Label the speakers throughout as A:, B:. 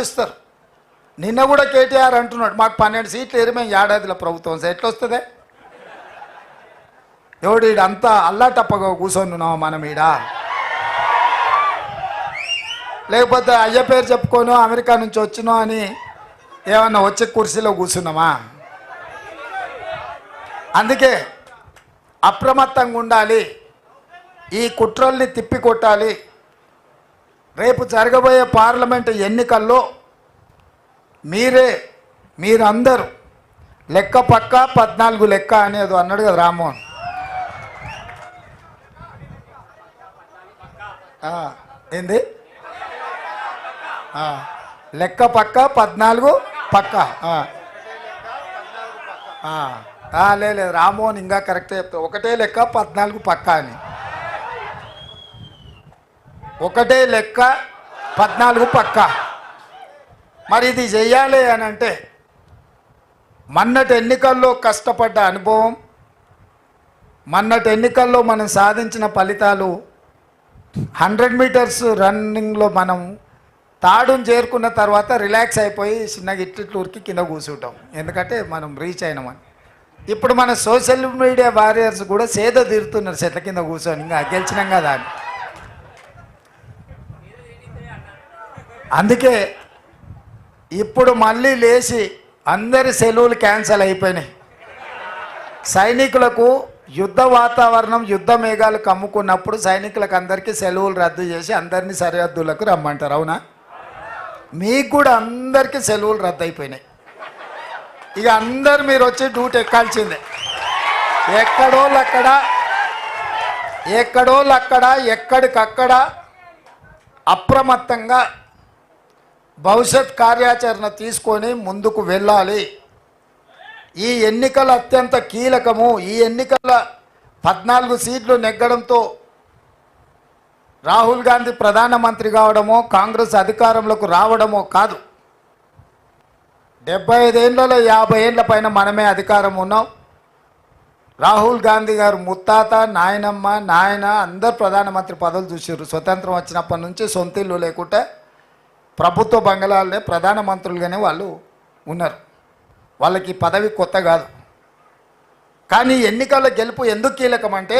A: ఇస్తారు. నిన్న కూడా కేటీఆర్ అంటున్నాడు మాకు పన్నెండు సీట్లు ఎరిమే ఏడాదిలో ప్రభుత్వం ఎట్లా వస్తుంది ఎవడు ఈడంతా అల్లాటప్పగా కూర్చొని మనం ఈడ? లేకపోతే అయ్య పేరు చెప్పుకోను అమెరికా నుంచి వచ్చినో అని ఏమన్నా వచ్చే కుర్చీలో కూర్చున్నామా? అందుకే అప్రమత్తంగా ఉండాలి ఈ కుట్రల్ని తిప్పికొట్టాలి రేపు జరగబోయే పార్లమెంటు ఎన్నికల్లో మీరే మీరందరూ లెక్క పక్క పద్నాలుగు లెక్క అనేది అన్నాడు కదా రామ్మోహన్. ఏంది? లెక్క పక్క పద్నాలుగు పక్క లే లేదు రామ్మోహన్ ఇంకా కరెక్ట్ చెప్తా ఒకటే లెక్క పద్నాలుగు పక్క అని. ఒకటే లెక్క పద్నాలుగు పక్క. మరి ఇది చెయ్యాలి అని అంటే మన్నటి ఎన్నికల్లో కష్టపడ్డ అనుభవం మన్నటి ఎన్నికల్లో మనం సాధించిన ఫలితాలు హండ్రెడ్ మీటర్స్ రన్నింగ్లో మనం తాడును చేరుకున్న తర్వాత రిలాక్స్ అయిపోయి చిన్నగా ఇట్లిట్లూరికి కింద కూర్చుంటాం. ఎందుకంటే మనం రీచ్ అయినామని. ఇప్పుడు మన సోషల్ మీడియా వారియర్స్ కూడా సేద తీరుతున్నారు చెట్ల కింద కూర్చొని. ఇంకా గెలిచినాం కదా అని. అందుకే ఇప్పుడు మళ్ళీ లేచి అందరి సెలవులు క్యాన్సిల్ అయిపోయినాయి. సైనికులకు యుద్ధ వాతావరణం యుద్ధ మేఘాలు కమ్ముకున్నప్పుడు సైనికులకు అందరికీ సెలవులు రద్దు చేసి అందరినీ సరిహద్దులకు రమ్మంటారు అవునా? మీకు కూడా అందరికీ సెలవులు రద్దు అయిపోయినాయి. ఇక అందరు మీరు వచ్చి డ్యూటీ ఎక్కాల్సిందే. ఎక్కడోళ్ళు అక్కడ ఎక్కడోళ్ళు అక్కడ ఎక్కడికక్కడ అప్రమత్తంగా భవిష్యత్ కార్యాచరణ తీసుకొని ముందుకు వెళ్ళాలి. ఈ ఎన్నికలు అత్యంత కీలకము. ఈ ఎన్నికల పద్నాలుగు సీట్లు నెగ్గడంతో రాహుల్ గాంధీ ప్రధానమంత్రి కావడమో కాంగ్రెస్ అధికారంలోకి రావడమో కాదు. డెబ్బై ఐదేళ్ళలో యాభై ఏళ్ళ పైన మనమే అధికారం ఉన్నాం. రాహుల్ గాంధీ గారు ముత్తాత నాయనమ్మ నాయన అందరు ప్రధానమంత్రి పదవులు చూసారు స్వతంత్రం వచ్చినప్పటి నుంచి సొంత ఇల్లు లేకుంటే ప్రభుత్వ బంగళాలనే ప్రధానమంత్రులుగానే వాళ్ళు ఉన్నారు. వాళ్ళకి పదవి కొత్త కాదు. కానీ ఎన్నికల గెలుపు ఎందుకు కీలకం అంటే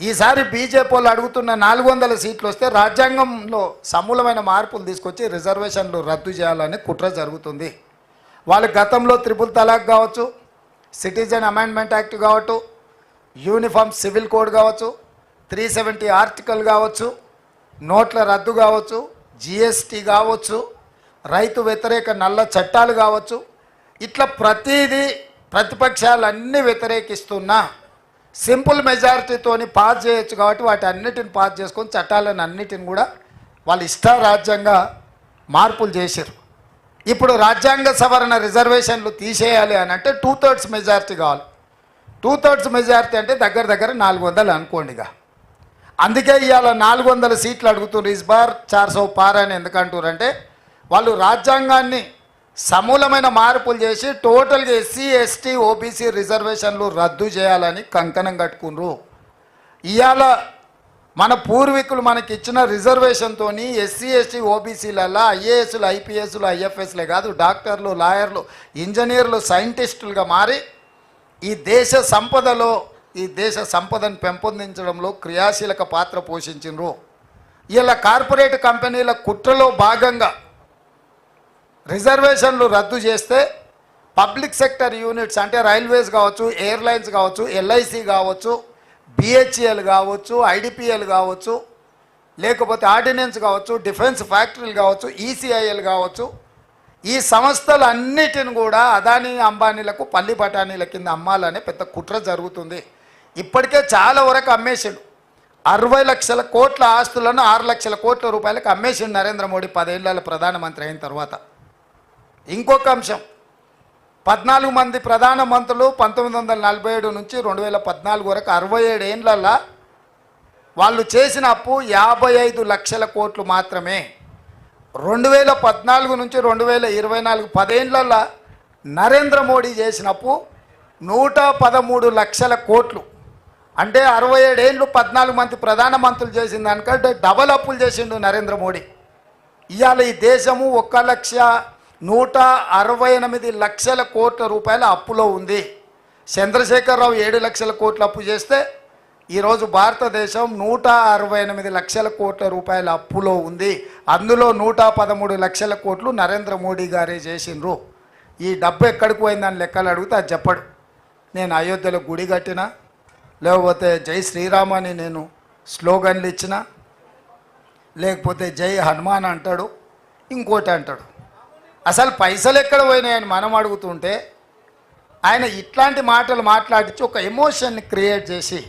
A: ఈసారి బీజేపీ వాళ్ళు అడుగుతున్న నాలుగు వందల సీట్లు వస్తే రాజ్యాంగంలో సమూలమైన మార్పులు తీసుకొచ్చి రిజర్వేషన్లు రద్దు చేయాలని కుట్ర జరుగుతుంది. వాళ్ళు గతంలో త్రిపుల్ తలాక్ కావచ్చు సిటిజన్ అమెండ్మెంట్ యాక్ట్ కావచ్చు యూనిఫామ్ సివిల్ కోడ్ కావచ్చు త్రీ సెవెంటీ ఆర్టికల్ కావచ్చు నోట్ల రద్దు కావచ్చు జిఎస్టీ కావచ్చు రైతు వ్యతిరేక నల్ల చట్టాలు కావచ్చు ఇట్లా ప్రతిదీ ప్రతిపక్షాలు అన్నీ వ్యతిరేకిస్తున్నా సింపుల్ మెజారిటీతోని పాస్ చేయొచ్చు కాబట్టి వాటి అన్నిటిని పాస్ చేసుకొని చట్టాలను అన్నిటిని కూడా వాళ్ళు ఇష్టారాజ్యంగా మార్పులు చేశారు. ఇప్పుడు రాజ్యాంగ సవరణ రిజర్వేషన్లు తీసేయాలి అని అంటే టూ థర్డ్స్ మెజారిటీ కావాలి. టూ థర్డ్స్ మెజారిటీ అంటే దగ్గర దగ్గర నాలుగు వందలు అనుకోండి ఇక అందుకే ఇవాళ నాలుగు వందల సీట్లు అడుగుతున్నారు ఇస్బార్ చార్ సో పార్ అని ఎందుకంటారంటే వాళ్ళు రాజ్యాంగాన్ని సమూలమైన మార్పులు చేసి టోటల్గా ఎస్సీ ఎస్టీ ఓబీసీ రిజర్వేషన్లు రద్దు చేయాలని కంకణం కట్టుకున్నారు ఇవాళ మన పూర్వీకులు మనకి ఇచ్చిన రిజర్వేషన్తో ఎస్సీ ఎస్టీ ఓబీసీలలో ఐఏఎస్లు ఐపీఎస్లు ఐఎఫ్ఎస్లే కాదు డాక్టర్లు లాయర్లు ఇంజనీర్లు సైంటిస్టులుగా మారి ఈ దేశ సంపదలో ఈ దేశ సంపదను పెంపొందించడంలో క్రియాశీలక పాత్ర పోషించినరు. ఇలా కార్పొరేట్ కంపెనీల కుట్రలో భాగంగా రిజర్వేషన్లు రద్దు చేస్తే పబ్లిక్ సెక్టర్ యూనిట్స్ అంటే రైల్వేస్ కావచ్చు ఎయిర్లైన్స్ కావచ్చు ఎల్ఐసి కావచ్చు బిహెచ్ఎల్ కావచ్చు ఐడిపిఎల్ కావచ్చు లేకపోతే ఆర్డినెన్స్ కావచ్చు డిఫెన్స్ ఫ్యాక్టరీలు కావచ్చు ఈసీఐఎల్ కావచ్చు. ఈ సంస్థలన్నిటిని కూడా అదానీ అంబానీలకు పల్లి బఠానీల కింద అమ్మాలనే పెద్ద కుట్ర జరుగుతుంది. ఇప్పటికే చాలా వరకు అమ్మేసిండు. అరవై లక్షల కోట్ల ఆస్తులను ఆరు లక్షల కోట్ల రూపాయలకు అమ్మేసిండు నరేంద్ర మోడీ పదేళ్ళ ప్రధానమంత్రి అయిన తర్వాత. ఇంకొక అంశం. పద్నాలుగు మంది ప్రధాన మంత్రులు పంతొమ్మిది వందల నలభై ఏడు నుంచి రెండు వేల పద్నాలుగు వరకు అరవై ఏడు ఏండ్లల్లా వాళ్ళు చేసిన అప్పు యాభై ఐదు లక్షల కోట్లు మాత్రమే. రెండు వేల పద్నాలుగు నుంచి రెండు వేల ఇరవై నాలుగు పదేండ్లల్లా నరేంద్ర మోడీ చేసిన అప్పు నూట పదమూడు లక్షల కోట్లు. అంటే అరవై ఏడేళ్ళు పద్నాలుగు మంది ప్రధానమంత్రులు చేసింది దానికంటే డబల్ అప్పులు చేసిండు నరేంద్ర మోడీ. ఇవాళ ఈ దేశము ఒక లక్ష నూట అరవై ఎనిమిది లక్షల కోట్ల రూపాయల అప్పులో ఉంది. చంద్రశేఖరరావు ఏడు లక్షల కోట్ల అప్పు చేస్తే ఈరోజు భారతదేశం నూట అరవై ఎనిమిది లక్షల కోట్ల రూపాయల అప్పులో ఉంది. అందులో నూట పదమూడు లక్షల కోట్లు నరేంద్ర మోడీ గారే చేసిండ్రు. ఈ డబ్బు ఎక్కడికి పోయిందని లెక్కలు అడిగితే అది చెప్పడు. నేను అయోధ్యలో గుడి కట్టినా లేకపోతే జై శ్రీరామ్ అని నేను స్లోగన్లు ఇచ్చిన లేకపోతే జై హనుమాన్ అంటాడు ఇంకోటి అంటాడు. అసలు పైసలు ఎక్కడ పోయినాయని మనం అడుగుతుంటే ఆయన ఇట్లాంటి మాటలు మాట్లాడించి ఒక ఎమోషన్ని క్రియేట్ చేసి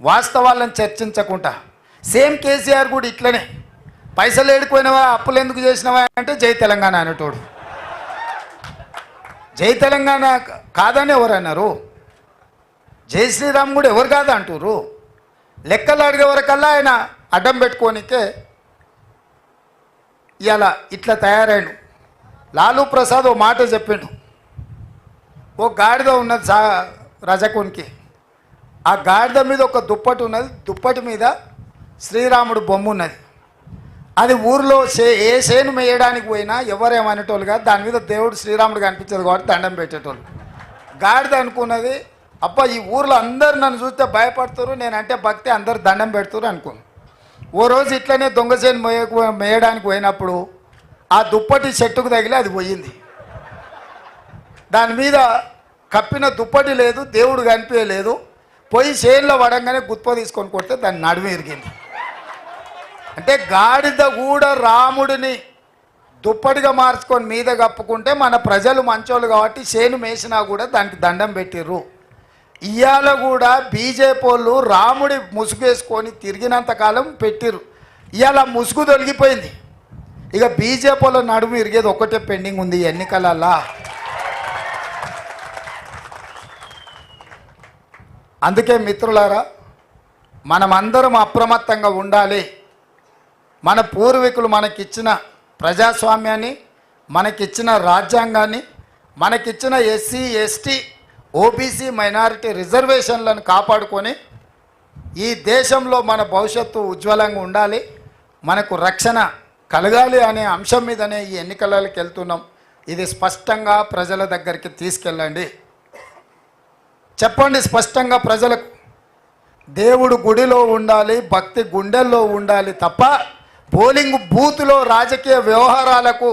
A: వాస్తవాలను చర్చించకుండా సేమ్ కేసీఆర్ కూడా ఇట్లనే పైసలు ఏడిపోయినవా అప్పులు ఎందుకు చేసినవా అంటే జై తెలంగాణ అనేటోడు. జై తెలంగాణ కాదని ఎవరన్నారు? జై శ్రీరామ్ కూడా ఎవరు కాదు అంటారు లెక్కలు అడిగే వరకల్లా ఆయన అడ్డం పెట్టుకోనికే ఇవాళ ఇట్లా తయారాడు. లాలూ ప్రసాద్ ఓ మాట చెప్పిండు. ఓ గాడిద ఉన్నది సా రజకునికి. ఆ గాడిద మీద ఒక దుప్పటి ఉన్నది. దుప్పటి మీద శ్రీరాముడు బొమ్మ ఉన్నది. అది ఊరిలో సే ఏ సేను మేయడానికి పోయినా ఎవరేమనేటోళ్ళు కాదు దాని మీద దేవుడు శ్రీరాముడు కనిపించదు కాబట్టి దండం పెట్టేటోళ్ళు. గాడిద అనుకున్నది అబ్బా ఈ ఊర్లో అందరు నన్ను చూస్తే భయపడతారు. నేనంటే భక్తి అందరు దండం పెడతారు అనుకో ఓ రోజు ఇట్లనే దొంగసేను మేయ మేయడానికి పోయినప్పుడు ఆ దుప్పటి చెట్టుకు తగిలి అది పోయింది. దాని మీద కప్పిన దుప్పటి లేదు దేవుడు కనిపించలేదు. పోయి చేనులో పడంగానే గుత్ప తీసుకొని కొడితే దాన్ని నడుము ఇరిగింది అంటే గాడిద కూడా రాముడిని దుప్పటిగా మార్చుకొని మీద కప్పుకుంటే మన ప్రజలు మంచోళ్ళు కాబట్టి చేను మేసినా కూడా దానికి దండం పెట్టిర్రు. ఇవాళ కూడా బీజేపీ వాళ్ళు రాముడి ముసుగేసుకొని తిరిగినంత కాలం పెట్టిర్రు. ఇవాళ ముసుగు తొలగిపోయింది. ఇక బీజేపీ వాళ్ళ నడుము ఇరిగేది ఒకటే పెండింగ్ ఉంది ఎన్నికలలా. అందుకే మిత్రులారా మనమందరం అప్రమత్తంగా ఉండాలి. మన పూర్వీకులు మనకిచ్చిన ప్రజాస్వామ్యాన్ని మనకిచ్చిన రాజ్యాంగాన్ని మనకిచ్చిన ఎస్సీ ఎస్టీ ఓబీసీ మైనారిటీ రిజర్వేషన్లను కాపాడుకొని ఈ దేశంలో మన భవిష్యత్తు ఉజ్వలంగా ఉండాలి మనకు రక్షణ కలగాలి అనే అంశం మీదనే ఈ ఎన్నికలకి వెళ్తున్నాం. ఇది స్పష్టంగా ప్రజల దగ్గరికి తీసుకెళ్ళండి. చెప్పండి స్పష్టంగా ప్రజలకు. దేవుడు గుడిలో ఉండాలి భక్తి గుండెల్లో ఉండాలి తప్ప పోలింగ్ బూత్లో రాజకీయ వ్యవహారాలకు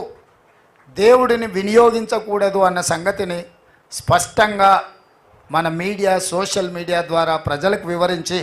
A: దేవుడిని వినియోగించకూడదు అన్న సంగతిని స్పష్టంగా మన మీడియా సోషల్ మీడియా ద్వారా ప్రజలకు వివరించి